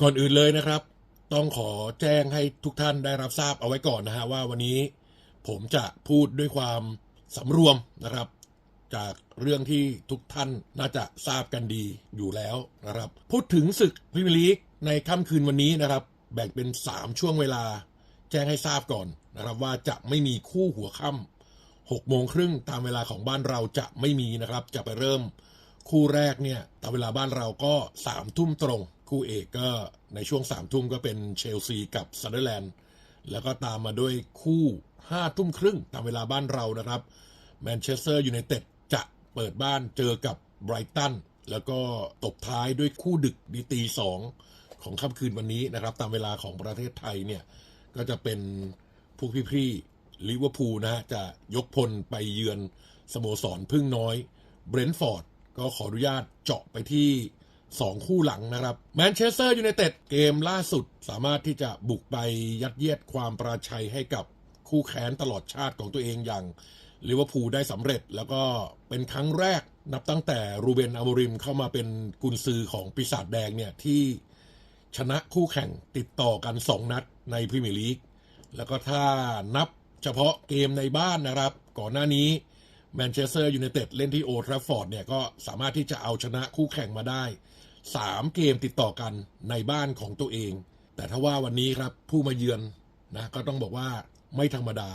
ก่อนอื่นเลยนะครับ ต้องขอแจ้งให้ทุกท่านได้รับทราบเอาไว้ก่อนนะฮะว่าวันนี้ผมจะพูดด้วยความสำรวมนะครับ จากเรื่องที่ทุกท่านน่าจะทราบกันดีอยู่แล้วนะครับ พูดถึงศึกพรีเมียร์ลีกในค่ำคืนวันนี้นะครับ แบ่งเป็น 3 ช่วงเวลา แจ้งให้ทราบก่อนนะครับ ว่าจะไม่มีคู่หัวค่ำ6โมงครึ่งตามเวลาของบ้านเราจะไม่มีนะครับ จะไปเริ่มคู่แรกเนี่ยตามเวลาบ้านเราก็สามทุ่มตรง คู่เอกก็ในช่วงสามทุ่มก็เป็นเชลซีกับซันเดอร์แลนด์แล้วก็ตามมาด้วยคู่ห้าทุ่มครึ่งตามเวลาบ้านเรานะครับแมนเชสเตอร์ยูไนเต็ดจะเปิดบ้านเจอกับไบรตันแล้วก็ตบท้ายด้วยคู่ดึกดีตีสองของค่ำคืนวันนี้นะครับ ตามเวลาของประเทศไทยเนี่ยก็จะเป็นพวกพี่ๆลิเวอร์พูลนะฮะจะยกพลไปเยือนสโมสรพึ่งน้อยเบรนท์ฟอร์ดก็ขออนุญาตเจาะไปที่ 2 คู่หลังนะครับแมนเชสเตอร์ยูไนเต็ดเกมล่าสุดสามารถที่จะบุกไปยัดเยียดความประชัยให้กับคู่แข่นตลอดชาติของตัวเองอย่างลิเวอร์พูลได้สำเร็จ แล้วก็เป็นครั้งแรกนับตั้งแต่รูเบนอโมริมเข้ามาเป็นกุนซือของปีศาจแดงเนี่ยที่ชนะคู่แข่งติดต่อกัน 2 นัดในพรีเมียร์ลีกแล้วก็ถ้านับเฉพาะเกมในบ้านนะครับ ก่อนหน้านี้แมนเชสเตอร์ยูไนเต็ดเล่นที่โอทราฟอร์ดเนี่ยก็สามารถที่จะเอาชนะคู่แข่งมาได้ 3 เกมติดต่อกันในบ้านของตัวเอง แต่ถ้าว่าวันนี้ครับผู้มาเยือนนะก็ต้องบอกว่าไม่ธรรมดา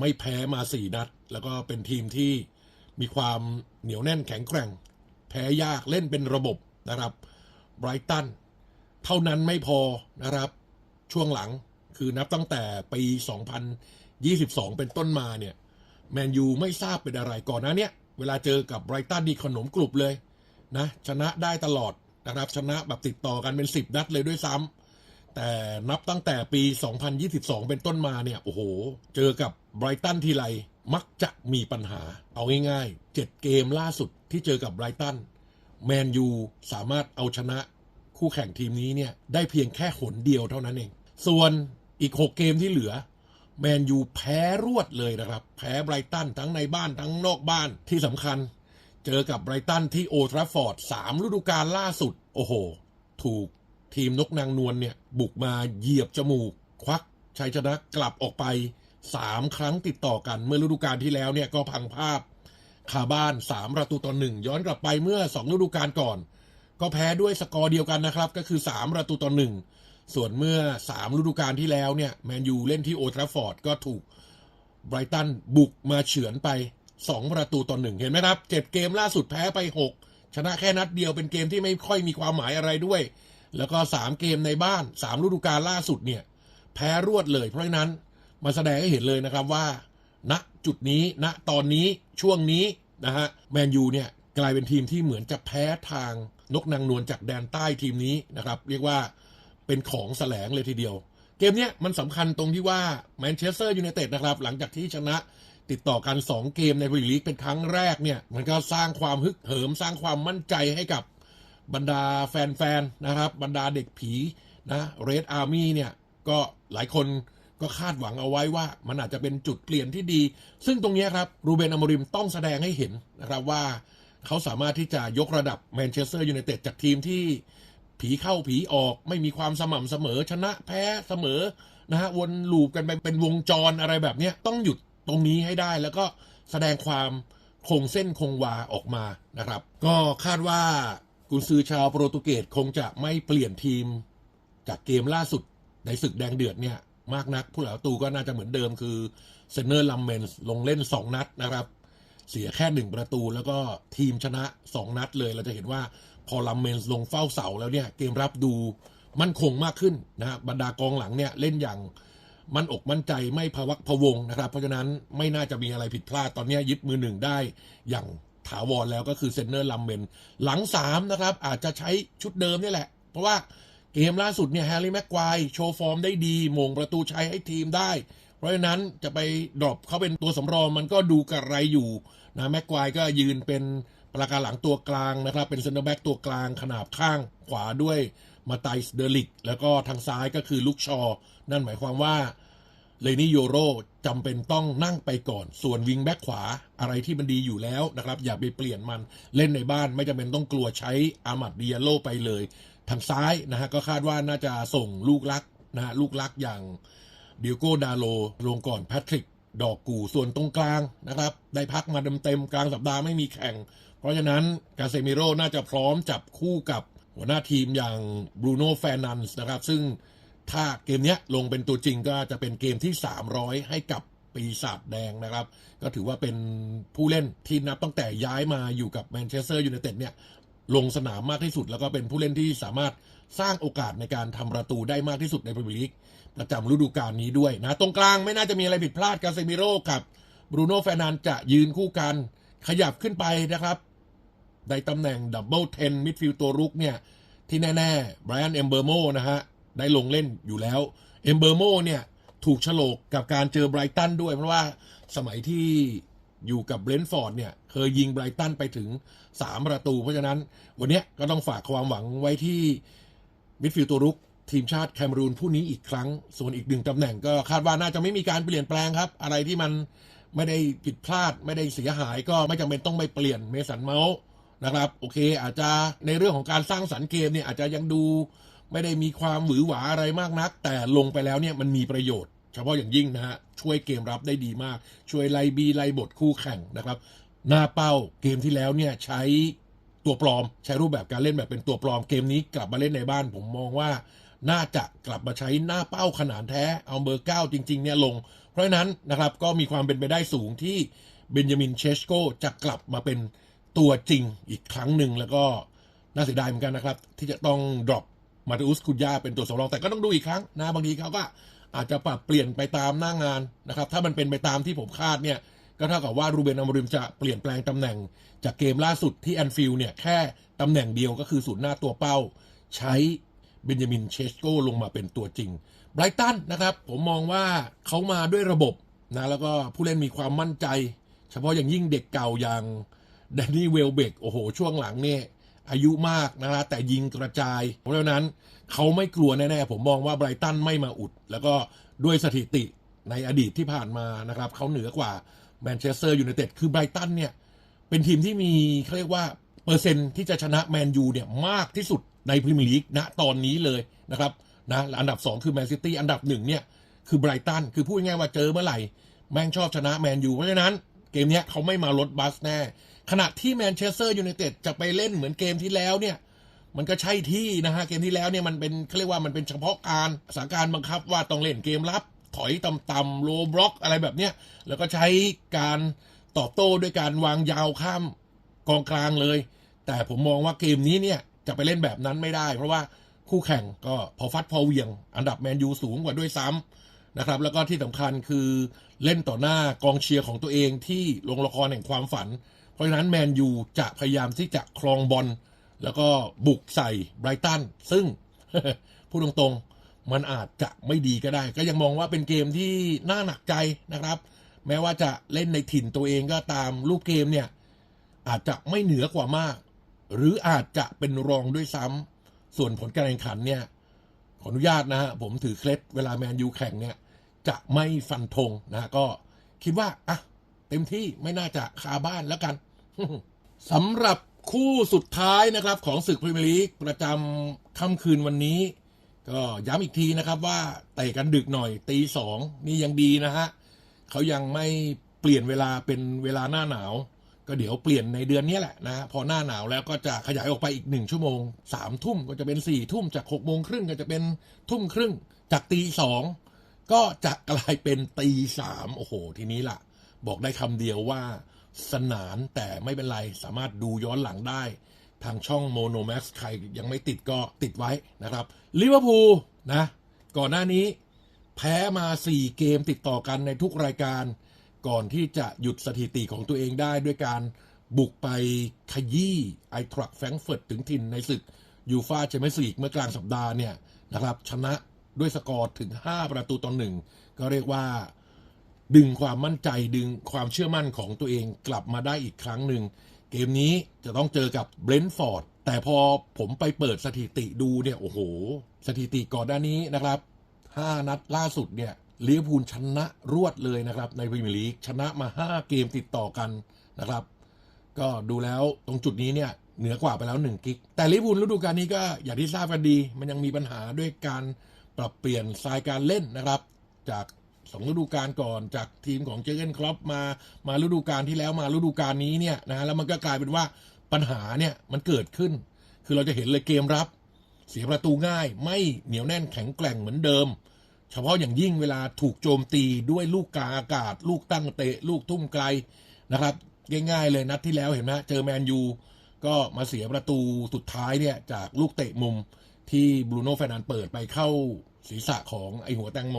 ไม่แพ้มา 4 นัด แล้วก็เป็นทีมที่มีความเหนียวแน่นแข็งแกร่ง แพ้ยากเล่นเป็นระบบนะครับไบรตันเท่านั้นไม่พอนะครับ ช่วงหลังคือนับตั้งแต่ปี 2022 เป็นต้นมาเนี่ยแมนยูไม่ทราบเป็นอะไรก่อนนะเนี่ย เวลาเจอกับไบรตันดีขนมกรุบเลยนะ ชนะได้ตลอด นะครับ ชนะแบบติดต่อกันเป็น 10 นัดเลยด้วยซ้ำแต่นับตั้งแต่ปี 2022 เป็นต้นมาเนี่ย โอ้โห เจอกับไบรตันทีไรมักจะมีปัญหา เอาง่ายๆ 7 เกมล่าสุดที่เจอกับไบรตันแมนยูสามารถเอาชนะคู่แข่งทีมนี้เนี่ย ได้เพียงแค่หนเดียวเท่านั้นเอง ส่วนอีก 6 เกมที่เหลือแมนยูแพ้รวดเลยนะครับ แพ้ไบรตันทั้งในบ้านทั้งนอกบ้านที่สำคัญ เจอกับไบรตันที่โอทราฟอร์ดสามฤดูกาลล่าสุด โอ้โห ถูกทีมนกนางนวลเนี่ย บุกมาเหยียบจมูก ควักชัยชนะกลับออกไป3ครั้งติดต่อกัน เมื่อฤดูกาลที่แล้วเนี่ยก็พังภาพคาบ้าน3ประตูต่อหนึ่งย้อนกลับไปเมื่อ2ฤดูกาลก่อน ก็แพ้ด้วยสกอร์เดียวกันนะครับ ก็คือ3ประตูต่อหนึ่งส่วนเมื่อ3ฤดูกาลที่แล้วเนี่ยแมนยูเล่นที่โอทราฟอร์ดก็ถูกไบรตันบุกมาเฉือนไป 2 ประตูต่อหนึ่งเห็นไหมครับ 7 เกมล่าสุดแพ้ไป 6 ชนะแค่นัดเดียวเป็นเกมที่ไม่ค่อยมีความหมายอะไรด้วย แล้วก็ 3 เกมในบ้าน 3 ฤดูกาลล่าสุดเนี่ย แพ้รวดเลยเพราะฉะนั้นมาแสดงให้เห็นเลยนะครับว่าณจุดนี้ณตอนนี้ช่วงนี้นะฮะแมนยูเนี่ยกลายเป็นทีมที่เหมือนจะแพ้ทางนกนางนวลจากแดนใต้ทีมนี้นะครับ เรียกว่าเป็นของแสลงเลยทีเดียว เกมเนี้ยมันสำคัญตรงที่ว่าแมนเชสเตอร์ยูไนเต็ดนะครับ หลังจากที่ชนะ ติดต่อกัน 2 เกมในพรีเมียร์ลีกเป็นครั้งแรกเนี่ย มันก็สร้างความฮึกเหิม สร้างความมั่นใจให้กับบรรดาแฟนๆนะครับ บรรดาเด็กผีนะเรดอาร์มี่เนี่ย ก็หลายคนก็คาดหวังเอาไว้ว่า มันอาจจะเป็นจุดเปลี่ยนที่ดี ซึ่งตรงนี้ครับรูเบนอมริมต้องแสดงให้เห็นนะครับว่าเขาสามารถที่จะยกระดับแมนเชสเตอร์ยูไนเต็ดจากทีมที่ผีเข้าผีออกไม่มีความสม่ำเสมอชนะแพ้เสมอนะฮะวนลูปกันไปเป็นวงจรอะไรแบบนี้ต้องหยุด ตรงนี้ให้ได้แล้วก็แสดงความคงเส้นคงวาออกมานะครับ ก็คาดว่ากุนซือชาวโปรตุเกสคงจะไม่เปลี่ยนทีม จากเกมล่าสุดในศึกแดงเดือดเนี่ยมากนัก ผู้หลักประตูก็น่าจะเหมือนเดิมคือเซนเนอร์ลัมเมนส์ลงเล่น 2 นัดนะครับ เสียแค่ 1 ประตูแล้วก็ทีมชนะ 2 นัดเลย เราจะเห็นว่าพอลัมเมนส์ลงเฝ้าเสาแล้วเนี่ยเกมรับดูมั่นคงมากขึ้นนะฮะบรรดากองหลังเนี่ยเล่นอย่าง มั่นอกมั่นใจไม่พวักพวงนะครับ เพราะฉะนั้นไม่น่าจะมีอะไรผิดพลาดตอนนี้ยึดมือหนึ่งได้อย่างถาวรแล้วก็คือเซนเนอร์ลัมเมนหลัง3นะครับ อาจจะใช้ชุดเดิมนี่แหละ เพราะว่าเกมล่าสุดเนี่ยแฮร์รี่แม็กควายโชว์ฟอร์มได้ดีมงประตูชัยให้ทีมได้ เพราะฉะนั้นจะไปดรอปเขาเป็นตัวสำรองมันก็ดูกระไรอยู่นะแม็กควายก็ยืนเป็นประการหลังตัวกลางนะครับ เป็นเซนเตอร์แบ็กตัวกลางขนาบข้างขวาด้วย มาไตส์เดลิก แล้วก็ทางซ้ายก็คือลุกชอ นั่นหมายความว่าเลนี่โยโรจำเป็นต้องนั่งไปก่อน ส่วนวิงแบ็กขวาอะไรที่มันดีอยู่แล้วนะครับ อย่าไปเปลี่ยนมันเล่นในบ้านไม่จำเป็นต้องกลัวใช้อามัดเดียโลไปเลย ทางซ้ายนะฮะก็คาดว่าน่าจะส่งลูกรักนะฮะลูกรักอย่างดิโก้ดาโลลงก่อนแพทริกดอกกูส่วนตรงกลางนะครับ ได้พักมาเต็มๆกลางสัปดาห์ไม่มีแข่ง เพราะฉะนั้นกาเซมิโร่น่าจะพร้อมจับคู่กับ หัวหน้าทีมอย่างบรูโน่แฟนันส์นะครับ ซึ่งถ้าเกมนี้ลงเป็นตัวจริงก็จะเป็นเกมที่ 300 ให้กับปีศาจแดงนะครับ ก็ถือว่าเป็นผู้เล่นที่นับตั้งแต่ย้ายมาอยู่กับแมนเชสเตอร์ยูไนเต็ดเนี่ยลงสนามมากที่สุด แล้วก็เป็นผู้เล่นที่สามารถสร้างโอกาสในการทำประตูได้มากที่สุดในพรีเมียร์ลีกประจำฤดูกาลนี้ด้วยนะ ตรงกลางไม่น่าจะมีอะไรผิดพลาดกาเซมิโร่กับบรูโน่แฟร์นันจะยืนคู่กันขยับขึ้นไปนะครับ ในตำแหน่งดับเบิลเทนมิดฟิลด์ตัวรุกเนี่ย ที่แน่ๆไบรอันเอมเบอร์โมนะฮะ ได้ลงเล่นอยู่แล้วเอมเบอร์โมเนี่ย ถูกฉลกกับการเจอไบรตันด้วย เพราะว่าสมัยที่อยู่กับเบรนท์ฟอร์ดเนี่ย เคยยิงไบรตันไปถึง 3 ประตู เพราะฉะนั้นวันนี้ก็ต้องฝากความหวังไว้ที่มิดฟิลด์ตัวรุกทีมชาติแคมรูนผู้นี้อีกครั้ง ส่วนอีกหนึ่งตำแหน่งก็คาดว่าน่าจะไม่มีการเปลี่ยนแปลงครับ อะไรที่มันไม่ได้ผิดพลาดไม่ได้เสียหายก็ไม่จำเป็นต้องไปเปลี่ยนเมสันเมาส์ นะครับ โอเค อาจจะในเรื่องของการสร้างสรรค์เกมเนี่ยอาจจะยังดูไม่ได้มีความหวือหวาอะไรมากนัก แต่ลงไปแล้วเนี่ยมันมีประโยชน์ เฉพาะอย่างยิ่งนะฮะช่วยเกมรับได้ดีมาก ช่วยไล่บีไล่บทคู่แข่งนะครับ หน้าเป้าเกมที่แล้วเนี่ยใช้ตัวปลอม ใช้รูปแบบการเล่นแบบเป็นตัวปลอมเกมนี้กลับมาเล่นในบ้าน ผมมองว่าน่าจะกลับมาใช้หน้าเป้าขนาดแท้เอาเบอร์เก้าจริง ๆ เนี่ยลง เพราะฉะนั้นนะครับก็มีความเป็นไปได้สูงที่เบนจามินเชสโกจะกลับมาเป็น ตัวจริงอีกครั้งหนึ่งแล้วก็น่าเสียดายเหมือนกันนะครับ ที่จะต้องดรอปมาติอุสคุนยาเป็นตัวสำรองแต่ก็ต้องดูอีกครั้งนะบางทีเขาก็อาจจะปรับเปลี่ยนไปตามหน้างานนะครับ ถ้ามันเป็นไปตามที่ผมคาดเนี่ย ก็เท่ากับว่ารูเบนอมริมจะเปลี่ยนแปลงตำแหน่ง จากเกมล่าสุดที่แอนฟิลเนี่ยแค่ตำแหน่งเดียวก็คือศูนย์หน้าตัวเป้า ใช้เบนจามินเชสโกลงมาเป็นตัวจริงไบรตันนะครับ ผมมองว่าเขามาด้วยระบบนะแล้วก็ผู้เล่นมีความมั่นใจ เฉพาะอย่างยิ่งเด็กเก่าอย่าง แดนนี่เวลเบกโอ้โห ช่วงหลังเนี่ยอายุมากนะฮะแต่ยิงกระจาย เพราะฉะนั้นเขาไม่กลัวแน่ๆ ผมมองว่าไบรตันไม่มาอุด แล้วก็ด้วยสถิติในอดีตที่ผ่านมานะครับเขาเหนือกว่าแมนเชสเตอร์ยูไนเต็ดคือไบรตันเนี่ย เป็นทีมที่มีเขาเรียกว่าเปอร์เซ็นต์ที่จะชนะแมนยูเนี่ยมากที่สุดในพรีเมียร์ลีกณตอนนี้เลยนะครับนะอันดับ 2 คือแมนซิตี้อันดับ1เนี่ยคือไบรตันคือพูดง่ายๆว่าเจอเมื่อไหร่ แม่งชอบชนะแมนยูเพราะฉะนั้นเกมเนี้ยเขาไม่มาลดบัสแน่ ขณะที่แมนเชสเตอร์ยูไนเต็ดจะไปเล่นเหมือนเกมที่แล้วเนี่ย มันก็ใช่ที่นะฮะ เกมที่แล้วเนี่ยมันเป็นเขาเรียกว่ามันเป็นเฉพาะการสถานการณ์บังคับว่าต้องเล่นเกมรับ ถอยต่ำๆโลบล็อกอะไรแบบเนี้ยแล้วก็ใช้การตอบโต้ด้วยการวางยาวข้ามกองกลางเลย แต่ผมมองว่าเกมนี้เนี่ยจะไปเล่นแบบนั้นไม่ได้ เพราะว่าคู่แข่งก็พอฟัดพอเหวียง อันดับแมนยูสูงกว่าด้วยซ้ำนะครับ แล้วก็ที่สำคัญคือเล่นต่อหน้ากองเชียร์ของตัวเองที่ลงละครแห่งความฝัน เพราะฉะนั้นแมนยูจะพยายามที่จะครองบอลแล้วก็บุกใส่ไบรตันซึ่งพูดตรงๆ มันอาจจะไม่ดีก็ได้ ก็ยังมองว่าเป็นเกมที่น่าหนักใจนะครับ แม้ว่าจะเล่นในถิ่นตัวเองก็ตามรูปเกมเนี่ย อาจจะไม่เหนือกว่ามาก หรืออาจจะเป็นรองด้วยซ้ำส่วนผลการแข่งขันเนี่ยขออนุญาตนะฮะผมถือเคล็ดเวลาแมนยูแข่งเนี่ย จะไม่ฟันธงนะก็คิดว่าอะ ต็มที่ไม่น่าจะคาบ้านแล้วกันสำหรับคู่สุดท้ายนะครับ ของศึกพรีเมียร์ลีกประจำค่ำคืนวันนี้ ก็ย้ำอีกทีนะครับว่าเตะกันดึกหน่อยตีสองนี่ยังดีนะฮะเขายังไม่เปลี่ยนเวลาเป็นเวลาหน้าหนาว ก็เดี๋ยวเปลี่ยนในเดือนนี้แหละนะพอหน้าหนาวแล้วก็จะขยายออกไปอีกหนึ่งชั่วโมงสามทุ่มก็จะเป็นสี่ทุ่มจากหกโมงครึ่งก็จะเป็นทุ่มครึ่งจากตีสองก็จะกลายเป็นตีสามโอ้โห ทีนี้ล่ะ บอกได้คำเดียวว่าสนานแต่ไม่เป็นไร สามารถดูย้อนหลังได้ ทางช่องโมโนแม็กซ์ใครยังไม่ติดก็ติดไว้นะครับลิเวอร์พูลนะ ก่อนหน้านี้ แพ้มา 4 เกมติดต่อกันในทุกรายการ ก่อนที่จะหยุดสถิติของตัวเองได้ด้วยการบุกไปขยี้ไอทรัคแฟรงเฟิร์ตถึงถิ่นในศึกยูฟาแชมเปี้ยนส์ลีกเมื่อกลางสัปดาห์เนี่ยนะครับ ชนะด้วยสกอร์ถึง 5 ประตูต่อหนึ่งก็เรียกว่า ดึงความมั่นใจดึงความเชื่อมั่นของตัวเองกลับมาได้อีกครั้งหนึ่ง เกมนี้จะต้องเจอกับเบรนท์ฟอร์ดแต่พอผมไปเปิดสถิติดูเนี่ย โอ้โห สถิติก่อนหน้านี้นะครับ 5 นัดล่าสุดเนี่ยลิเวอร์พูลชนะรวดเลยนะครับ ในพรีเมียร์ลีกชนะมา 5 เกมติดต่อกันนะครับ ก็ดูแล้วตรงจุดนี้เนี่ยเหนือกว่าไปแล้ว 1 กิก แต่ลิเวอร์พูลฤดูกาลนี้ก็อย่างที่ทราบกันดี มันยังมีปัญหาด้วยการปรับเปลี่ยนสไตล์การเล่นนะครับ จาก สองฤดูกาลก่อนจากทีมของเจอร์เกนครอปมามาฤดูกาลที่แล้วมาฤดูกาลนี้เนี่ยนะฮะแล้วมันก็กลายเป็นว่าปัญหาเนี่ยมันเกิดขึ้น คือเราจะเห็นเลยเกมรับ เสียประตูง่าย ไม่เหนียวแน่นแข็งแกร่งเหมือนเดิม เฉพาะอย่างยิ่งเวลาถูกโจมตีด้วยลูกกาอากาศ ลูกตั้งเตะ ลูกทุ่มไกลนะครับง่ายๆเลยนัดที่แล้วเห็นไหมเจอแมนยูก็มาเสียประตูสุดท้ายเนี่ยจากลูกเตะมุมที่บรูโน่แฟรนันเปิดไปเข้าศีรษะของไอหัวแตงโม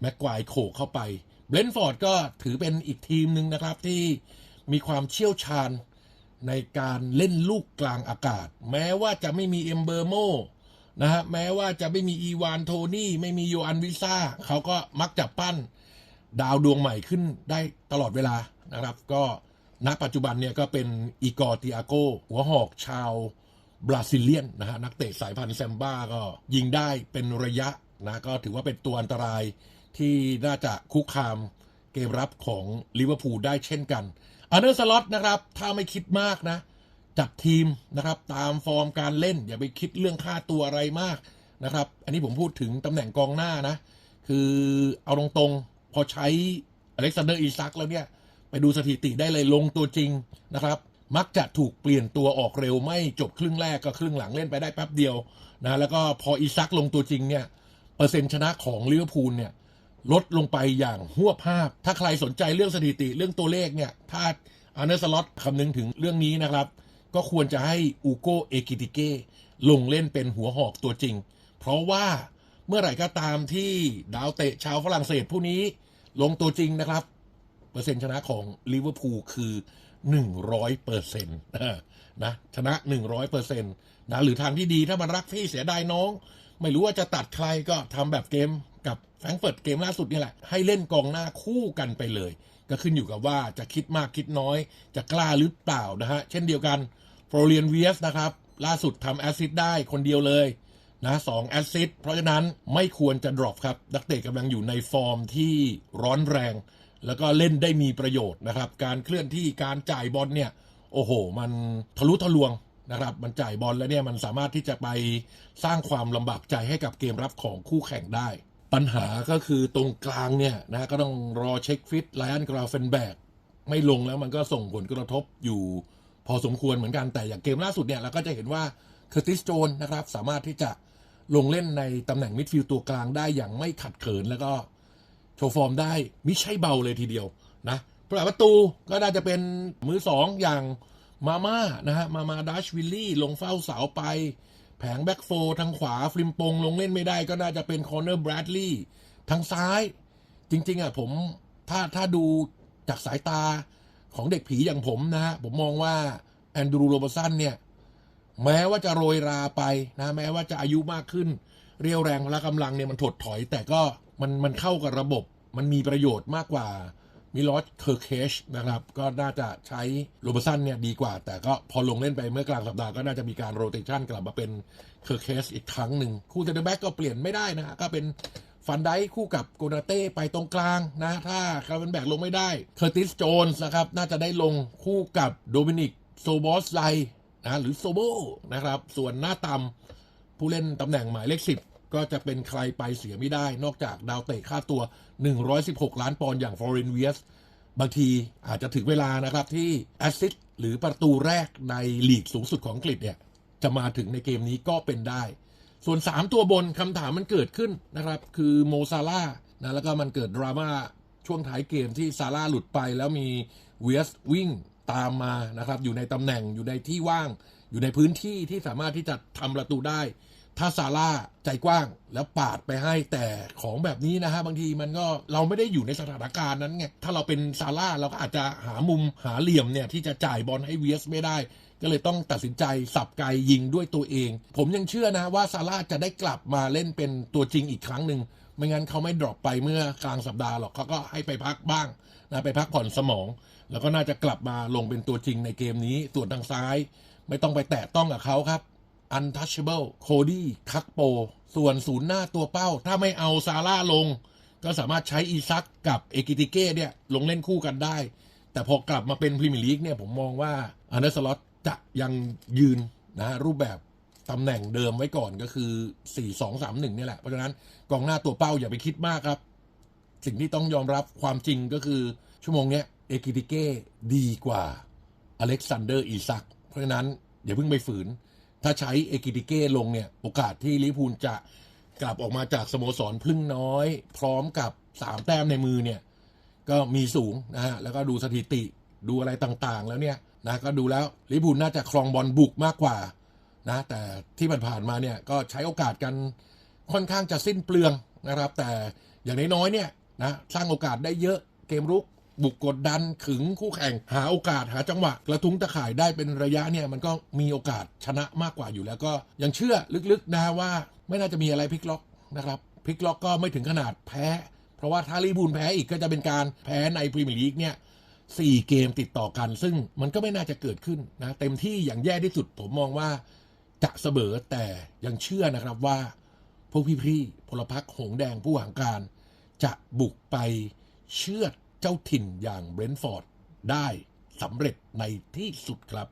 แม็กควายโขกเข้าไปเบรนฟอร์ดก็ถือเป็นอีกทีมหนึ่งนะครับที่มีความเชี่ยวชาญในการเล่นลูกกลางอากาศ แม้ว่าจะไม่มีเอมเบอร์โมนะฮะแม้ว่าจะไม่มีอีวานโทนี่ ไม่มีโยอันวิซ่าเขาก็มักจะปั้นดาวดวงใหม่ขึ้นได้ตลอดเวลานะครับ ก็ณปัจจุบันเนี่ยก็เป็นอีกอร์ติอาโกหัวหอกชาวบราซิเลียนนะฮะนักเตะสายพันธุ์แซมบ้าก็ยิงได้เป็นระยะนะก็ถือว่าเป็นตัวอันตราย ที่น่าจะคุกคามเกมรับของลิเวอร์พูลได้เช่นกันอันเดอร์สล็อตนะครับ ถ้าไม่คิดมากนะ จัดทีมนะครับ ตามฟอร์มการเล่น อย่าไปคิดเรื่องค่าตัวอะไรมากนะครับ อันนี้ผมพูดถึงตำแหน่งกองหน้านะ คือเอาตรงๆ พอใช้อเล็กซานเดอร์อีซักแล้วเนี่ย ไปดูสถิติได้เลยลงตัวจริงนะครับ มักจะถูกเปลี่ยนตัวออกเร็วไม่จบครึ่งแรกก็ครึ่งหลังเล่นไปได้แป๊บเดียวนะแล้วก็พออีซักลงตัวจริงเนี่ยเปอร์เซ็นต์ชนะของลิเวอร์พูลเนี่ย ลดลงไปอย่างหัวภาพ ถ้าใครสนใจเรื่องสถิติเรื่องตัวเลขเนี่ย ถ้าอาร์เนอร์สล็อตคำนึงถึงเรื่องนี้นะครับ ก็ควรจะให้อูโกเอกิติเก้ลงเล่นเป็นหัวหอกตัวจริง เพราะว่าเมื่อไหร่ก็ตามที่ดาวเตะชาวฝรั่งเศสผู้นี้ลงตัวจริงนะครับ เปอร์เซ็นต์ชนะของลิเวอร์พูลคือ 100เปอร์เซ็นต์นะชนะ 100เปอร์เซ็นต์นะหรือทางที่ดีถ้ามันรักพี่เสียดายน้อง ไม่รู้ว่าจะตัดใครก็ทำแบบเกมกับแฟรงเฟิร์ตเกมล่าสุดนี่แหละ ให้เล่นกองหน้าคู่กันไปเลย ก็ขึ้นอยู่กับว่าจะคิดมากคิดน้อย จะกล้าหรือเปล่านะฮะ เช่นเดียวกันโฟรเรียนเวียสนะครับ ล่าสุดทำแอสซิสได้คนเดียวเลยนะสองแอสซิสเพราะฉะนั้นไม่ควรจะดรอปครับ นักเตะกำลังอยู่ในฟอร์มที่ร้อนแรง แล้วก็เล่นได้มีประโยชน์นะครับ การเคลื่อนที่การจ่ายบอลเนี่ย โอ้โห มันทะลุทะลวง นะครับ มันจ่ายบอลแล้วเนี่ยมันสามารถที่จะไปสร้างความลำบากใจให้กับเกมรับของคู่แข่งได้ ปัญหาก็คือตรงกลางเนี่ยนะก็ต้องรอเช็คฟิตไลอันกราเฟนแบกไม่ลงแล้วมันก็ส่งผลกระทบอยู่ พอสมควรเหมือนกันแต่อย่างเกมล่าสุดเนี่ยเราก็จะเห็นว่าเคอร์ติสโจนนะครับสามารถที่จะลงเล่นในตำแหน่งมิดฟิลด์ตัวกลางได้อย่างไม่ขัดเขินแล้วก็โชว์ฟอร์มได้มิใช่เบาเลยทีเดียวนะประตูก็น่าจะเป็นมือสองอย่าง มาม่านะฮะมามาดัชวิลลี่ลงเฝ้าเสาไป แผงแบ็กโฟทางขวาฟริมปงลงเล่นไม่ได้ก็น่าจะเป็นคอนเนอร์แบรดลีย์ทางซ้าย จริง ๆอะผมถ้าถ้าดูจากสายตาของเด็กผีอย่างผมนะฮะผมมองว่าแอนดรูโรบสันเนี่ย แม้ว่าจะโรยราไปนะแม้ว่าจะอายุมากขึ้น เรียวแรงพละกำลังเนี่ยมันถดถอย แต่ก็มันมันเข้ากับระบบ มันมีประโยชน์มากกว่า มิลอสเคอร์เคชนะครับก็น่าจะใช้โรเบอร์สันเนี่ยดีกว่า แต่ก็พอลงเล่นไปเมื่อกลางสัปดาห์ก็น่าจะมีการโรเตชันกลับมาเป็นเคอร์เคชอีกครั้งหนึ่งคู่เซนเตอร์แบ็กก็เปลี่ยนไม่ได้นะก็เป็นฟันไดคู่กับโกนาเต้ไปตรงกลางนะ ถ้าคาร์เวนแบกลงไม่ได้เคอร์ติสโจนส์นะครับน่าจะได้ลงคู่กับโดมินิกโซบอสไลนะหรือโซโบนะครับส่วนหน้าตำผู้เล่นตำแหน่งหมายเลขสิบ ก็จะเป็นใครไปเสียไม่ได้ นอกจากดาวเตะค่าตัว 116 ล้านปอนด์อย่างฟอร์เรนเวียสบางทีอาจจะถึงเวลานะครับที่แอสซิสหรือประตูแรกในลีกสูงสุดของอังกฤษเนี่ย จะมาถึงในเกมนี้ก็เป็นได้ ส่วน 3 ตัวบนคำถามมันเกิดขึ้นนะครับ คือโมซาร่านะแล้วก็มันเกิดดราม่าช่วงท้ายเกมที่ซาร่าหลุดไปแล้วมีเวียสวิ่งตามมานะครับ อยู่ในตำแหน่งอยู่ในที่ว่าง อยู่ในพื้นที่ที่สามารถที่จะทำประตูได้ ถ้าซาร่าใจกว้างแล้วปาดไปให้แต่ของแบบนี้นะฮะบางทีมันก็เราไม่ได้อยู่ในสถานการณ์นั้นไงถ้าเราเป็นซาร่าเราก็อาจจะหามุมหาเหลี่ยมเนี่ยที่จะจ่ายบอลให้เวียสไม่ได้ ก็เลยต้องตัดสินใจสับไกยิงด้วยตัวเอง ผมยังเชื่อนะว่าซาร่าจะได้กลับมาเล่นเป็นตัวจริงอีกครั้งหนึ่งไม่งั้นเขาไม่ดรอปไปเมื่อกลางสัปดาห์หรอกเขาก็ให้ไปพักบ้างนะไปพักผ่อนสมอง แล้วก็น่าจะกลับมาลงเป็นตัวจริงในเกมนี้ส่วนทางซ้าย ไม่ต้องไปแตะต้องกับเขาครับ untouchable โคดี้คักโป ส่วนศูนย์หน้าตัวเป้า ถ้าไม่เอาซาร่าลง ก็สามารถใช้อีซักกับเอกิติเก้เนี่ยลงเล่นคู่กันได้ แต่พอกลับมาเป็นพรีเมียร์ลีกเนี่ยผมมองว่าอันเดอร์สล็อตจะยังยืนนะรูปแบบตำแหน่งเดิมไว้ก่อนก็คือ 4 2 3 1นี่แหละ เพราะฉะนั้นกองหน้าตัวเป้าอย่าไปคิดมากครับ สิ่งที่ต้องยอมรับความจริงก็คือ ชั่วโมงเนี้ยเอกิติเก้ดีกว่าอเล็กซานเดอร์อีซัก เพราะฉะนั้นอย่าเพิ่งไปฝืน ถ้าใช้เอกิติเก้ลงเนี่ย โอกาสที่ลิพูลจะกลับออกมาจากสโมสรพึ่งน้อย พร้อมกับ3แต้มในมือเนี่ย ก็มีสูงนะฮะ แล้วก็ดูสถิติดูอะไรต่างๆ แล้วเนี่ยนะก็ดูแล้วลิพูลน่าจะครองบอลบุกมากกว่านะ แต่ที่ผ่านๆมาเนี่ยก็ใช้โอกาสกันค่อนข้างจะสิ้นเปลืองนะครับ แต่อย่างน้อยๆเนี่ยนะสร้างโอกาสได้เยอะเกมรุก บุกกดดันขึงคู่แข่งหาโอกาสหาจังหวะกระทุ้งตะข่ายได้เป็นระยะเนี่ยมันก็มีโอกาสชนะมากกว่าอยู่แล้วก็ยังเชื่อลึกๆนะว่า ไม่น่าจะมีอะไรพลิกล็อกนะครับพลิกล็อกก็ไม่ถึงขนาดแพ้ เพราะว่าถ้าลิเวอร์พูลแพ้อีกก็จะเป็นการแพ้ในพรีเมียร์ลีกเนี่ยสี่เกมติดต่อกัน ซึ่งมันก็ไม่น่าจะเกิดขึ้นนะเต็มที่อย่างแย่ที่สุดผมมองว่าจะเสมอแต่ยังเชื่อนะครับว่า พวกพี่ๆพลพรรคหงแดงผู้หางการ จะบุกไปเชือด เจ้าถิ่นอย่างเบรนท์ฟอร์ดได้สำเร็จในที่สุดครับ